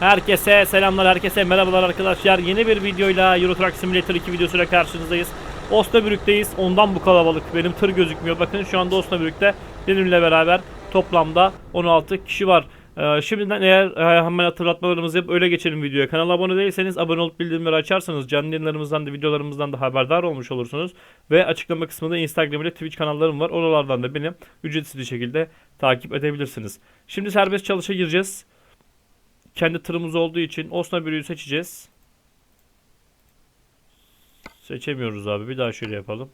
Herkese selamlar, herkese merhabalar arkadaşlar. Yeni bir videoyla Euro Truck Simulator 2 videosuyla karşınızdayız. Osnabrük'teyiz. Ondan bu kalabalık. Benim tır gözükmüyor. Bakın şu anda Osnabrük'te benimle beraber toplamda 16 kişi var. Ee, şimdiden eğer e, hemen hatırlatmalarımızı yapıp öyle geçelim videoya. Kanala abone değilseniz abone olup bildirimleri açarsanız canlı yayınlarımızdan da videolarımızdan da haberdar olmuş olursunuz. Ve açıklama kısmında Instagram ile Twitch kanallarım var. Oralardan da beni ücretsiz bir şekilde takip edebilirsiniz. Şimdi serbest çalışa gireceğiz kendi tırımız olduğu için Osnabrük'ü seçeceğiz. Seçemiyoruz abi. Bir daha şöyle yapalım.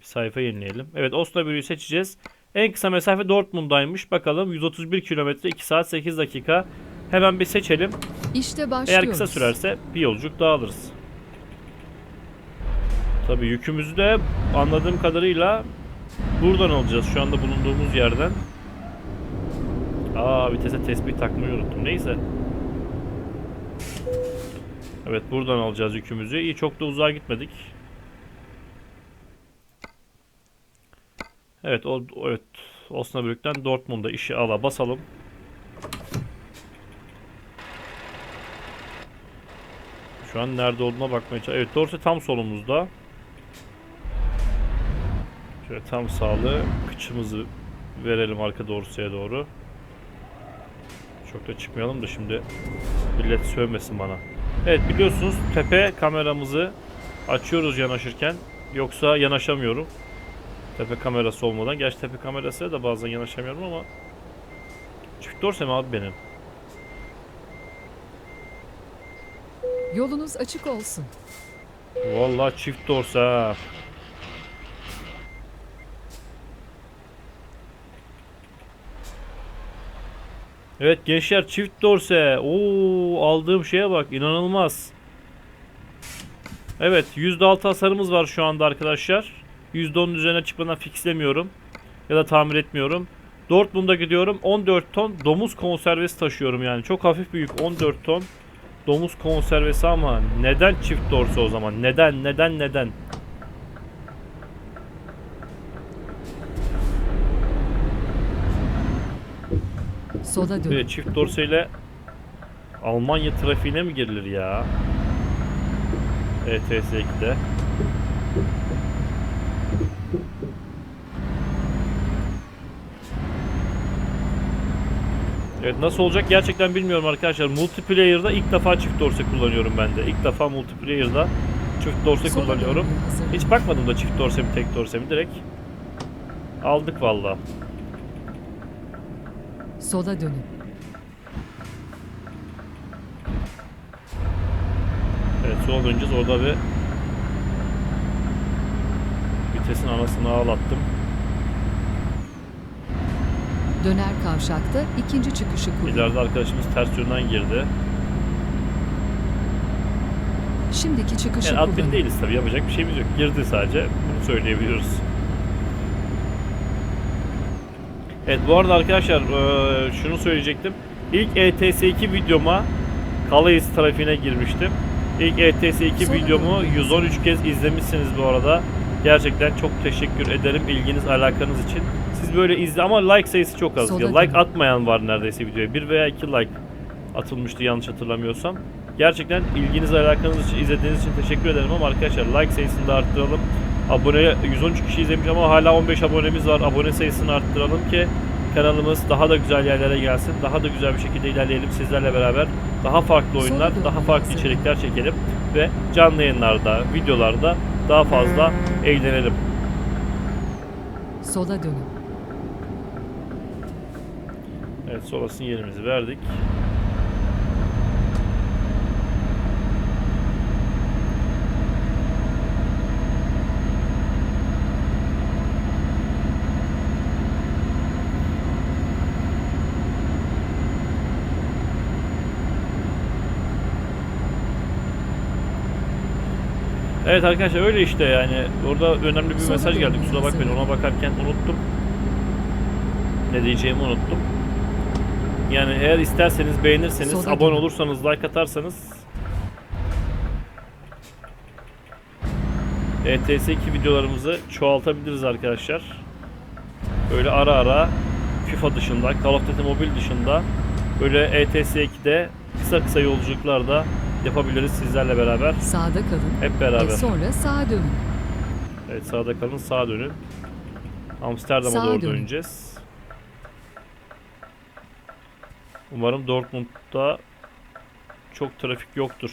Bir sayfa yenileyelim. Evet Osnabrük'ü seçeceğiz. En kısa mesafe Dortmund'daymış. Bakalım 131 kilometre 2 saat 8 dakika. Hemen bir seçelim. İşte başlıyoruz. Eğer kısa sürerse bir yolculuk daha alırız. Tabii yükümüzü de anladığım kadarıyla buradan alacağız. Şu anda bulunduğumuz yerden. Aa vitese tespih takmayı unuttum. Neyse. Evet buradan alacağız yükümüzü. İyi çok da uzağa gitmedik. Evet o evet Osnabrück'ten Dortmund'a işi ala basalım. Şu an nerede olduğuna bakmaya çalışıyorum. Evet Dorse tam solumuzda. Şöyle tam sağlı kıçımızı verelim arka Dorse'ye doğru. Çok da çıkmayalım da şimdi millet sövmesin bana. Evet biliyorsunuz tepe kameramızı açıyoruz yanaşırken. Yoksa yanaşamıyorum. Tepe kamerası olmadan. Gerçi tepe kamerası da bazen yanaşamıyorum ama Çift dorse mi abi benim? Yolunuz açık olsun. Vallahi çift dorse Evet gençler çift dorse. Oo aldığım şeye bak inanılmaz. Evet %6 hasarımız var şu anda arkadaşlar. %10'un üzerine çıkmadan fixlemiyorum. Ya da tamir etmiyorum. Dortmund'a gidiyorum. 14 ton domuz konservesi taşıyorum yani. Çok hafif bir yük 14 ton. Domuz konservesi ama neden çift dorse o zaman? Neden neden neden? Sola dön. Böyle çift dorseyle Almanya trafiğine mi girilir ya? E ETS2'de. Evet nasıl olacak gerçekten bilmiyorum arkadaşlar. Multiplayer'da ilk defa çift dorse kullanıyorum ben de. İlk defa multiplayer'da çift dorse Sola kullanıyorum. Hiç bakmadım da çift dorse mi tek dorse mi direkt. Aldık valla. Sola dönün. Evet sola döneceğiz. Orada bir vitesin anasını ağlattım. Döner kavşakta ikinci çıkışı kullan. İleride arkadaşımız ters yönden girdi. Şimdiki çıkışı Yani admin kullanın. değiliz tabii yapacak bir şeyimiz yok. Girdi sadece. Bunu söyleyebiliyoruz. Evet bu arada arkadaşlar eee, şunu söyleyecektim. İlk ETS2 videoma Calais trafiğine girmiştim. İlk ETS2 Sonra videomu dönüyoruz. 113 kez izlemişsiniz bu arada. Gerçekten çok teşekkür ederim ilginiz alakanız için. Siz böyle izle ama like sayısı çok az. Ya, like atmayan var neredeyse videoya. 1 veya 2 like atılmıştı yanlış hatırlamıyorsam. Gerçekten ilginiz alakanız için izlediğiniz için teşekkür ederim ama arkadaşlar like sayısını da arttıralım. Abone 113 kişi izlemiş ama hala 15 abonemiz var. Abone sayısını arttıralım ki kanalımız daha da güzel yerlere gelsin. Daha da güzel bir şekilde ilerleyelim sizlerle beraber. Daha farklı oyunlar, daha farklı içerikler çekelim ve canlı yayınlarda, videolarda daha fazla eğlenelim. Sola dönün. Evet sola sinyalimizi verdik. Evet arkadaşlar öyle işte yani orada önemli bir mesaj geldi kusura bakmayın ona bakarken unuttum. Ne diyeceğimi unuttum. Yani eğer isterseniz beğenirseniz, abone olursanız, like atarsanız ETS2 videolarımızı çoğaltabiliriz arkadaşlar. Böyle ara ara FIFA dışında, Call of Duty Mobile dışında Böyle E ETS2'de kısa kısa yolculuklar da yapabiliriz sizlerle beraber. Sağda kalın Hep beraber. ve sonra sağa dönün. Evet sağda kalın sağa dönün. Amsterdam'a Sağa doğru dönün. döneceğiz. Umarım Dortmund'da çok trafik yoktur.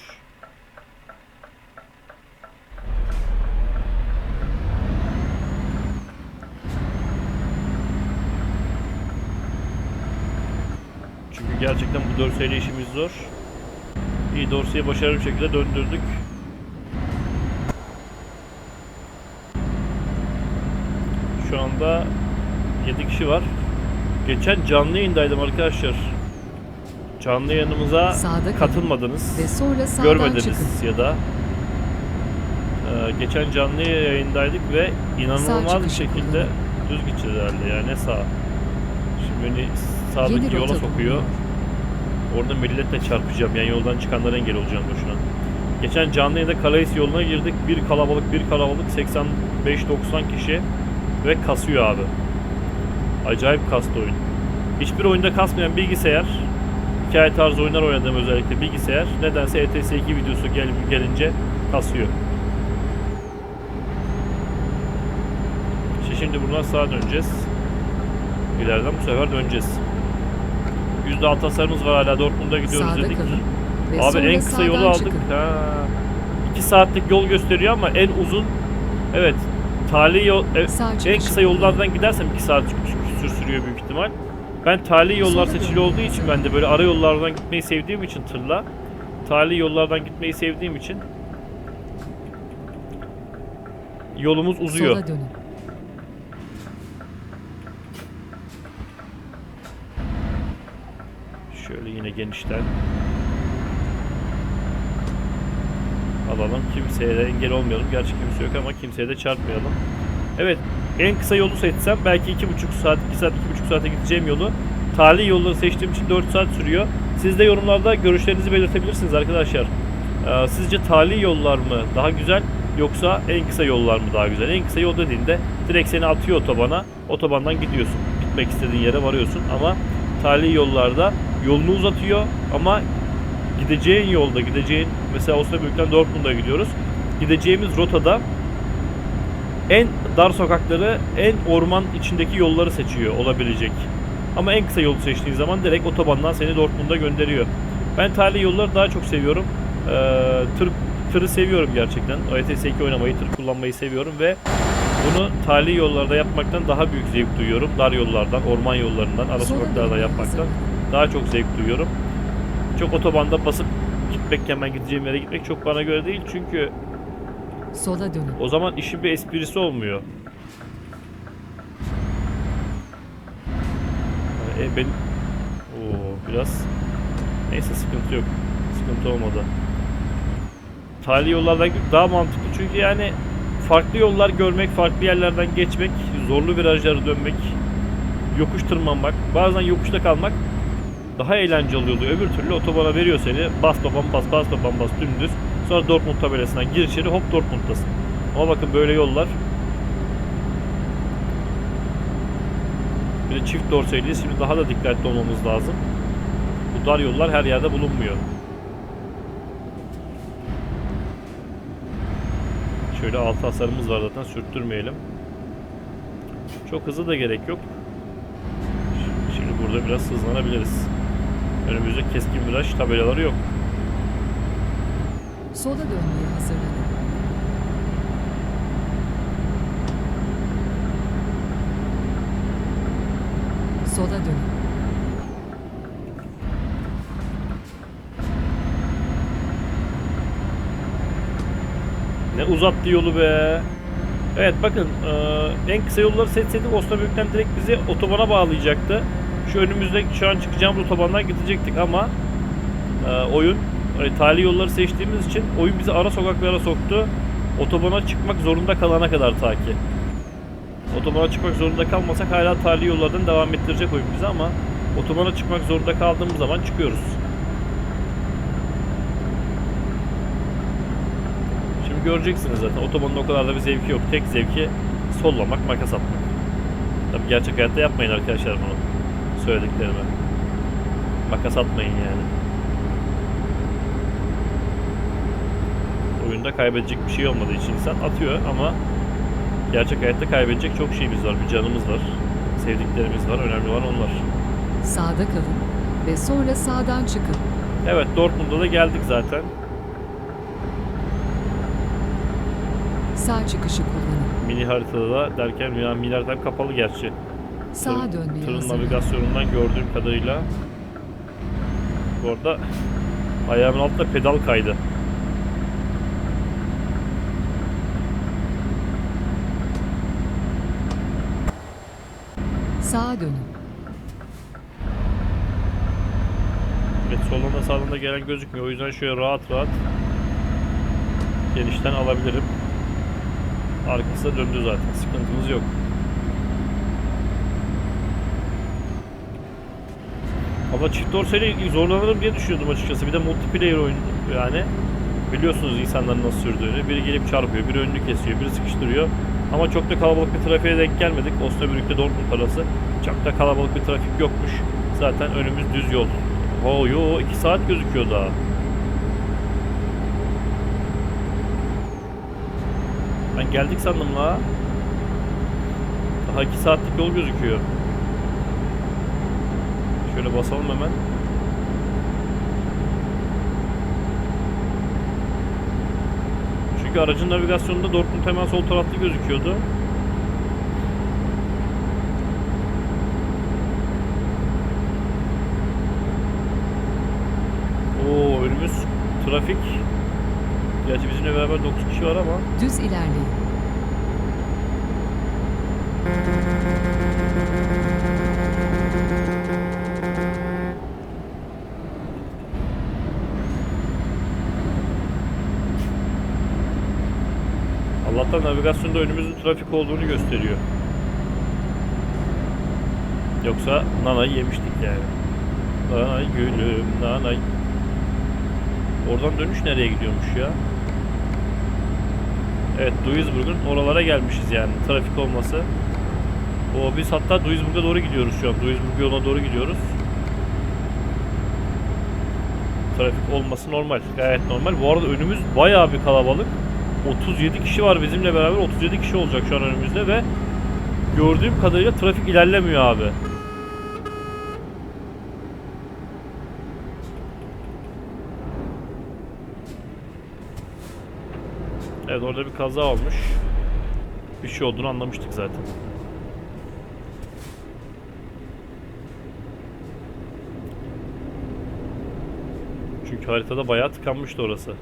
Çünkü gerçekten bu dorseyle işimiz zor. İyi dorseyi başarılı bir şekilde döndürdük. Şu anda 7 kişi var. Geçen canlı yayındaydım arkadaşlar. Canlı yayınımıza Sağda katılmadınız. ve sonra sağdan Görmediniz çıkın. ya da Ee, geçen canlı yayındaydık ve inanılmaz bir şekilde kullanın. düz gideceğiz herhalde ya ne sağ. Şimdi beni Yeni sağdaki yola rota sokuyor. bulunuyor. Orada milletle çarpacağım. Yani yoldan çıkanlara engel olacağım boşuna. Geçen canlı yayında Calais yoluna girdik. Bir kalabalık bir kalabalık 85-90 kişi ve kasıyor abi. Acayip kastı oyun. Hiçbir oyunda kasmayan bilgisayar hikaye tarzı oyunlar oynadığım özellikle bilgisayar nedense E ETS2 videosu gel gelince kasıyor. Şimdi buradan sağa döneceğiz. İleriden bu sefer döneceğiz. %6 hasarımız var hala Dortmund'a gidiyoruz Sağda dedik. kalın ve Abi sonra en kısa yolu aldık. çıkın. Ha. 2 saatlik yol gösteriyor ama en uzun evet tali yol e, Sağ en kısa yollardan gidersem 2 saat sür sürüyor büyük ihtimal. Ben tali yollar seçili olduğu için ben de böyle ara yollardan gitmeyi sevdiğim için tırla tali yollardan gitmeyi sevdiğim için yolumuz uzuyor. Sola dönün. Şöyle yine genişten. Alalım. Kimseye de engel olmayalım. Gerçi kimse yok ama kimseye de çarpmayalım. Evet. En kısa yolu seçsem belki 2,5 saat, 2 saat, 2,5 saate gideceğim yolu tali yolları seçtiğim için 4 saat sürüyor. Siz de yorumlarda görüşlerinizi belirtebilirsiniz arkadaşlar. Ee, sizce tali yollar mı daha güzel yoksa en kısa yollar mı daha güzel? En kısa yol dediğinde direkt seni atıyor otobana. Otobandan gidiyorsun. Gitmek istediğin yere varıyorsun ama tali yollarda yolunu uzatıyor ama gideceğin yolda gideceğin mesela Osnabrück'ten Dortmund'a gidiyoruz. Gideceğimiz rotada en dar sokakları, en orman içindeki yolları seçiyor olabilecek. Ama en kısa yolu seçtiğin zaman direkt otobandan seni Dortmund'a gönderiyor. Ben tali yolları daha çok seviyorum. Ee, tır, tırı seviyorum gerçekten. OETS2 oynamayı, tır kullanmayı seviyorum ve bunu tali yollarda yapmaktan daha büyük zevk duyuyorum. Dar yollardan, orman yollarından, ara sokaklarda yapmaktan daha çok zevk duyuyorum. Çok otobanda basıp gitmek hemen gideceğim yere gitmek çok bana göre değil çünkü Sola dönün. o zaman işin bir esprisi olmuyor. Yani, e, ben Oo, biraz neyse sıkıntı yok. Sıkıntı olmadı. Tali yollardan daha mantıklı çünkü yani farklı yollar görmek, farklı yerlerden geçmek, zorlu virajları dönmek, yokuş tırmanmak, bazen yokuşta kalmak daha eğlenceli oluyor. Öbür türlü otobana veriyor seni. Bas babam bas, bas babam bas dümdüz. Sonra Dortmund tabelasından gir içeri hop Dortmund'tasın. Ama bakın böyle yollar. Bir de çift dorseyliyiz. Şimdi daha da dikkatli olmamız lazım. Bu dar yollar her yerde bulunmuyor. Şöyle altı hasarımız var zaten sürttürmeyelim. Çok hızlı da gerek yok. Şimdi burada biraz hızlanabiliriz. Önümüzde keskin viraj tabelaları yok. Sola dönmeye hazırlanın. Sola dönün. Uzattı yolu be. Evet bakın e, en kısa yolları seçseydik Osnabrück'ten direkt bizi otobana bağlayacaktı. Şu önümüzde şu an çıkacağımız otobandan gidecektik ama e, oyun hani tali yolları seçtiğimiz için oyun bizi ara sokaklara soktu. Otobana çıkmak zorunda kalana kadar ta ki. Otobana çıkmak zorunda kalmasak hala tali yollardan devam ettirecek oyun bizi ama otobana çıkmak zorunda kaldığımız zaman çıkıyoruz. Şimdi göreceksiniz zaten otobanın o kadar da bir zevki yok. Tek zevki sollamak, makas atmak. Tabii gerçek hayatta yapmayın arkadaşlar bunu. Söylediklerimi. Makas atmayın yani. Oyunda kaybedecek bir şey olmadığı için insan atıyor ama gerçek hayatta kaybedecek çok şeyimiz var. Bir canımız var. Sevdiklerimiz var. Önemli olan onlar. Sağda kalın ve sonra sağdan çıkın. Evet Dortmund'a da geldik zaten. Sağ çıkışı kullanın. Mini haritada da derken ya mini haritam kapalı gerçi. Sağa dönmeye Tırın hazırlanın. navigasyonundan gördüğüm kadarıyla bu arada ayağımın altında pedal kaydı. Sağa dönün. Evet soldan da sağdan da gelen gözükmüyor. O yüzden şöyle rahat rahat genişten alabilirim. Arkası da döndü zaten. Sıkıntımız yok. Ama çift dorseyle zorlanırım diye düşünüyordum açıkçası. Bir de multiplayer oyun yani. Biliyorsunuz insanların nasıl sürdüğünü. Biri gelip çarpıyor, biri önünü kesiyor, biri sıkıştırıyor. Ama çok da kalabalık bir trafiğe denk gelmedik. Osnabrück'te Dortmund arası. Çok da kalabalık bir trafik yokmuş. Zaten önümüz düz yol. Oo yo 2 saat gözüküyor daha. Ben geldik sandım la. Daha 2 saatlik yol gözüküyor. Şöyle basalım hemen. Çünkü aracın navigasyonunda Dortmund hemen sol tarafta gözüküyordu. Oo önümüz trafik. Beraber 9 kişi var ama Düz ilerleyin. Allah'tan navigasyonda önümüzün trafik olduğunu gösteriyor. Yoksa nanayı yemiştik yani. Nanay gülüm nanay. Oradan dönüş nereye gidiyormuş ya? Evet Duisburg'un oralara gelmişiz yani trafik olması. O biz hatta Duisburg'a doğru gidiyoruz şu an. Duisburg yoluna doğru gidiyoruz. Trafik olması normal. Gayet normal. Bu arada önümüz bayağı bir kalabalık. 37 kişi var bizimle beraber. 37 kişi olacak şu an önümüzde ve gördüğüm kadarıyla trafik ilerlemiyor abi. Evet orada bir kaza olmuş. Bir şey olduğunu anlamıştık zaten. Çünkü haritada bayağı tıkanmıştı orası.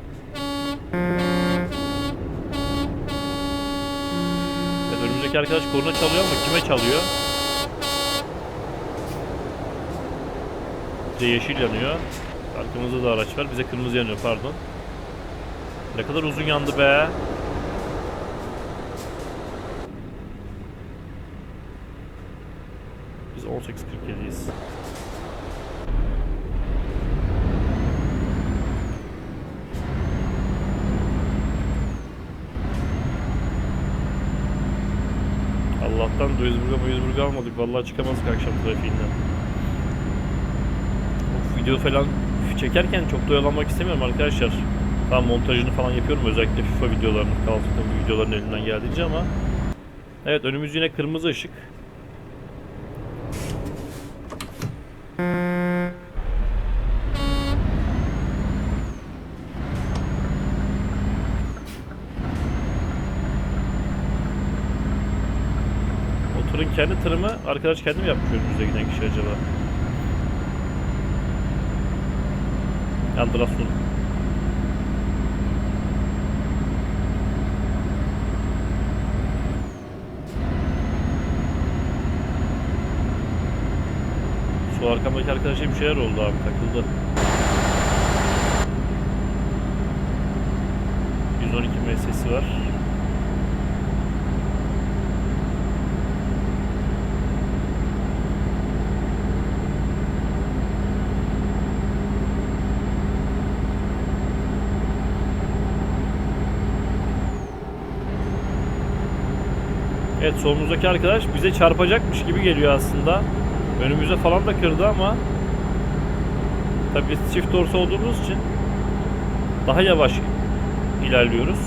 Evet, önümüzdeki arkadaş korna çalıyor ama kime çalıyor? Bize yeşil yanıyor. Arkamızda da araç var. Bize kırmızı yanıyor pardon. Ne kadar uzun yandı be. Biz 18.47'yiz. Allah'tan Duisburg'a Duisburg'a almadık. Vallahi çıkamazdık akşam trafiğinden. Video falan çekerken çok da istemiyorum arkadaşlar. Tam montajını falan yapıyorum özellikle FIFA videolarını, Call videoların elinden geldiğince ama Evet önümüz yine kırmızı ışık. Tırın kendi tırı mı? Arkadaş kendi mi yapmış önümüzde giden kişi acaba? Andrasun. Şu arkamdaki arkadaşa bir şeyler oldu abi takıldı. 112 MS'si var. Evet solumuzdaki arkadaş bize çarpacakmış gibi geliyor aslında. Önümüze falan da kırdı ama Tabii biz çift dorsa olduğumuz için daha yavaş ilerliyoruz.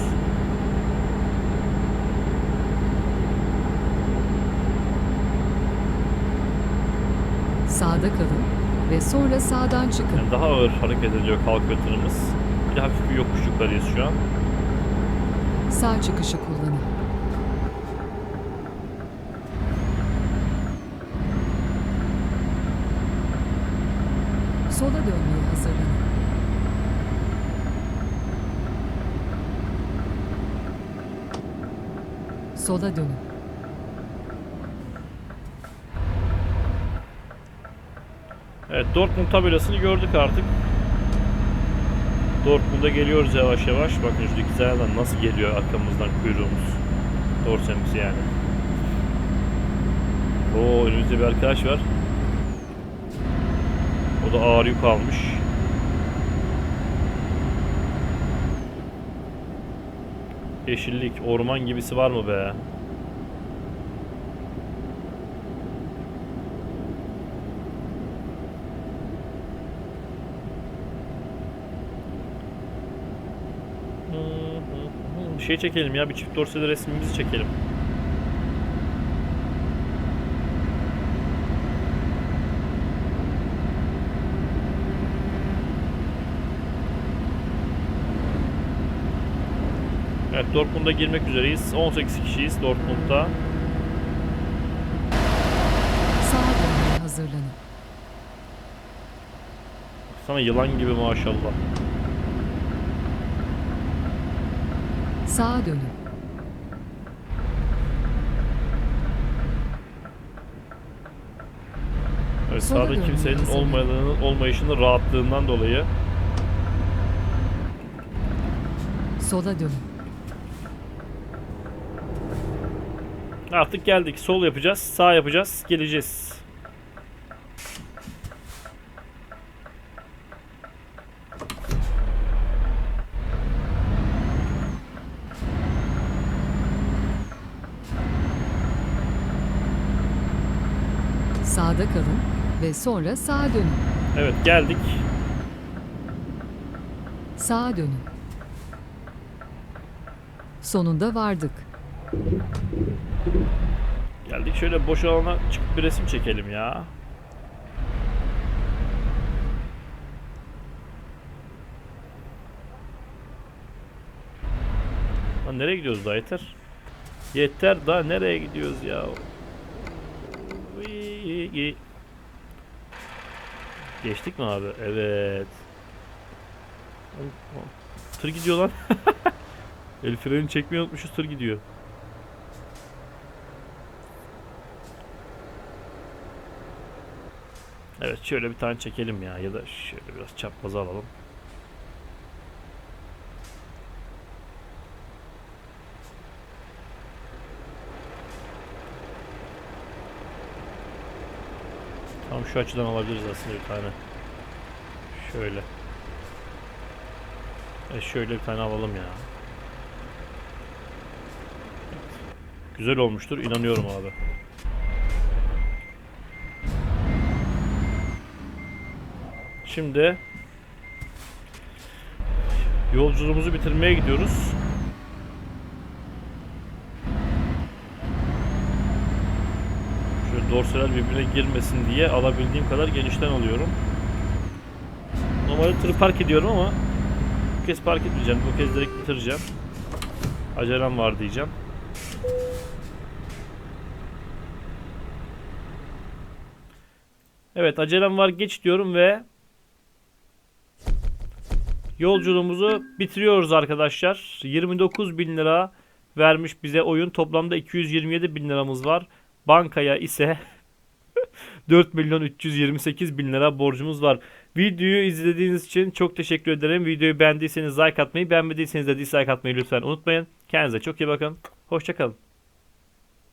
Sağda kalın ve sonra sağdan çıkın. Yani daha ağır hareket ediyor kalkıtırımız. Bir de hafif bir yokuş yukarıyız şu an. Sağ çıkışı kullanın. Sola dönmeye hazırlanın. Sola dönün. Evet Dortmund tabelasını gördük artık. Dortmund'a geliyoruz yavaş yavaş. Bakın şu zayadan nasıl geliyor arkamızdan kuyruğumuz. Dorsemiz yani. Oo önümüzde bir arkadaş var. Da ağır yük almış. Yeşillik, orman gibisi var mı be? Bir şey çekelim ya bir çift dorsali resmimizi çekelim. Evet Dortmund'a girmek üzereyiz. 18 kişiyiz Dortmund'da. Sağa hazırlanın. Sana yılan gibi maşallah. Sağa dönün. Evet, sağda kimsenin hazırlanın. olmadığını, olmayışının rahatlığından dolayı Sola dönün. Artık geldik. Sol yapacağız, sağ yapacağız, geleceğiz. Sağda kalın ve sonra sağa dönün. Evet geldik. Sağa dönün. Sonunda vardık. Geldik şöyle boş alana çıkıp bir resim çekelim ya. Lan nereye gidiyoruz daha yeter. Yeter daha nereye gidiyoruz ya. Geçtik mi abi? Evet. Tır gidiyor lan. El freni çekmeyi unutmuşuz tır gidiyor. Evet şöyle bir tane çekelim ya ya da şöyle biraz çaprazı alalım. Tam şu açıdan alabiliriz aslında bir tane. Şöyle. E şöyle bir tane alalım ya. Güzel olmuştur inanıyorum abi. Şimdi yolculuğumuzu bitirmeye gidiyoruz. Şöyle dorseler birbirine girmesin diye alabildiğim kadar genişten alıyorum. Normalde tırı park ediyorum ama bu kez park etmeyeceğim. Bu kez direkt bitireceğim. Acelem var diyeceğim. Evet acelem var geç diyorum ve Yolculuğumuzu bitiriyoruz arkadaşlar. 29 bin lira vermiş bize oyun. Toplamda 227 bin liramız var. Bankaya ise 4 milyon 328 bin lira borcumuz var. Videoyu izlediğiniz için çok teşekkür ederim. Videoyu beğendiyseniz like atmayı, beğenmediyseniz de dislike atmayı lütfen unutmayın. Kendinize çok iyi bakın. Hoşçakalın.